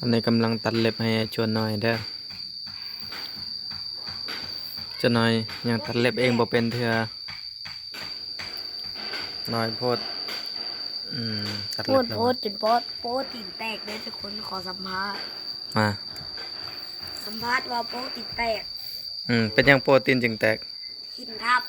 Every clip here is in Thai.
อันนี้กำลังตัดเล็บให้ชวนหน่อยเด้อจะหน่อยยังตัดเล็บเองบ่เป็นเถื่อน้อยโพดอืมตัดพูเล็ดบแล้วโพสต์จนโพสต์โพสต์ตีนแตกเลยทุกคนขอสัมภาษณ์มาสัมภาษณ์ว่าโพสต์ตีนแตกอืมเป็นยังโปรตีนจึงแตกหินทับ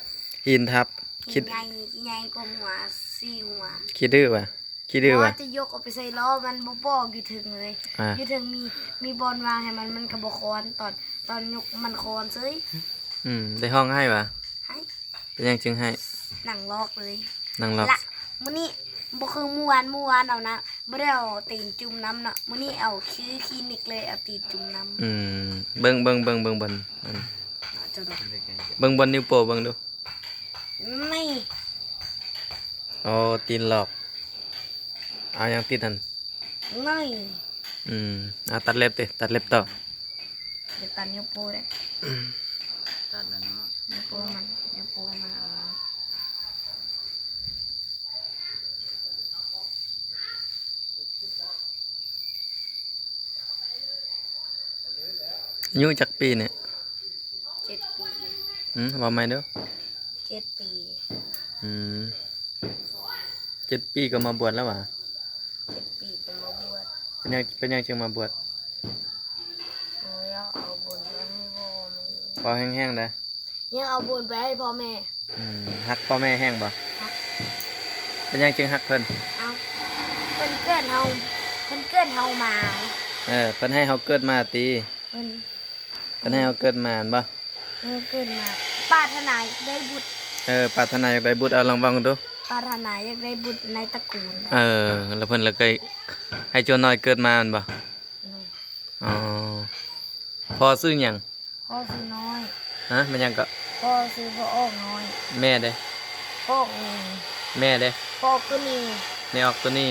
หินทับคิหิดนใหญ่ใหญ่กว่าหัวสี่หัวคิดดื้อว่ะ คิดดื้อเพราะว่ะว่าจะยกออกไปใส่ล้อมันบ่บอกอยู่ถึงเลย อ่าอยู่ถึงมีมีบอลวางให้มันมันกระบอกคอนตอนตอนยกมันคอนเซ้ยอืมได้ห้องให้ว่ะให้เป็นยังจึงให้หนังลอกเลยนั่งรับละมื้อนี้บ่คือเมื่อวานเมื่อวานเอานะบ่ได้เอาตีนจุ่มน้ำเนาะมื้อนี้เอาคือคลินิกเลยเอาตีนจุ่มน้ำอืมเบิ่งเบิ่งเบิ่งเบิ่งบนอืมเอาจะดอกเบิ่งบนนิ้วโป้เบิ่งดู นี่ โอ้ตีนหลอก เอายังติดหันนี่อืมเอาตัดเล็บติตัดเล็บต่อเดี๋ยวตัดนิ้วโป้เลยตัดแล้วเนาะนิ้วโป้มันนิ้วโป้มันเอาอายุจักปีเนี่ยเจ็ดปีอืมว่าไหมเด้อเจ็ดปี อืมเจ็ดปีก็มาบวชแล้วว่ะ เจ็ดปีเป็นมาบวชเป็นยังเป็นยังจึงมาบวชโอ้ยเอาบุญไปให้พ่อแม่พอแห้งๆได้ยังเอาบุญไปให้พ่อแม่ อืมฮักพ่อแม่แห้งบ่เป็นยังจึงฮักเพิ่นเอาเพิ่นเกิดเฮาเพิ่นเกิดเฮามาเออเพิ่นให้เฮาเกิดมาตีเพิ่นเพิ่นให้เฮาเกิดมาหั่นบ่เพิ่นเกิดมาปรารถนาอยากได้บุตรเออปรารถนาอยากได้บุตรเอาลองฟังดู ปรารถนาอยากได้บุตรในตระกูลเออ แล้วเพิ่นเลยเคยให้โจรน้อยเกิดมาหั่นบ่นี่อ๋อพอซื้อหยังพ่อซื้อน้อยฮะมันหยังก็พ่อซื้อพ่อออกน้อยแม่เด้พ่อเองแม่เด้พ่อก็มีในออกตัวนี้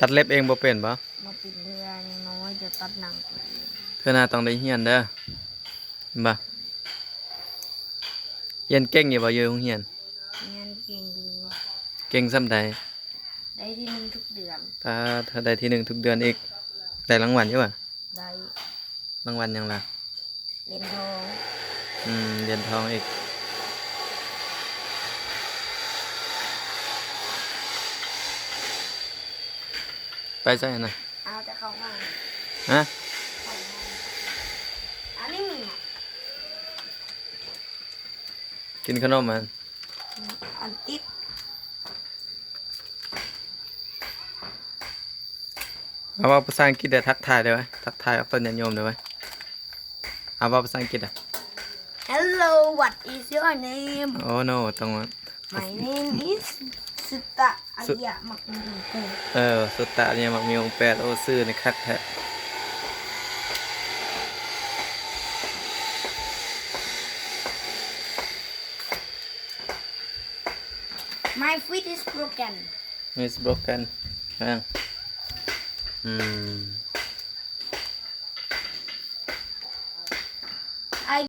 ตัดเล็บเองบ่เป็นบ่มาปิดเรือยังน้อยจะตัดหนังตัวเองเธอน่าต้องได้เฮียนเด้อเห็นบ่ เฮียนเก่งอยู่บ่อยู่โรงเรียน เรียนเก่งดีเก่งส่ำใดได้ที่หนึ่งทุกเดือนถ้าถ้าได้ที่หนึ่งทุกเดือนอีก ได้รางวัลอยู่บ่ได้รางวัลหยังล่ะ เหรียญทองอืมเหรียญทองอีก ไปใส่น่ะเอาจะเข้าห้องฮะ เข้าห้องอันนี้มีอะ กินขนมมันอันติดเอาว่าภาษาอังกฤษได้ทักทายได้ไหมทักทายกับต้นยันโยมได้ไหมเอาว่าภาษาอังกฤษอะ Hello what is your name โอ้ no ต้องว่า My name is สุตะอายะมักมีกูเออ สุตตะเนี่ยมักมีองค์แปดโอ้ซื่อในคักแท้ My feet is broken มิสบรกันอะอืม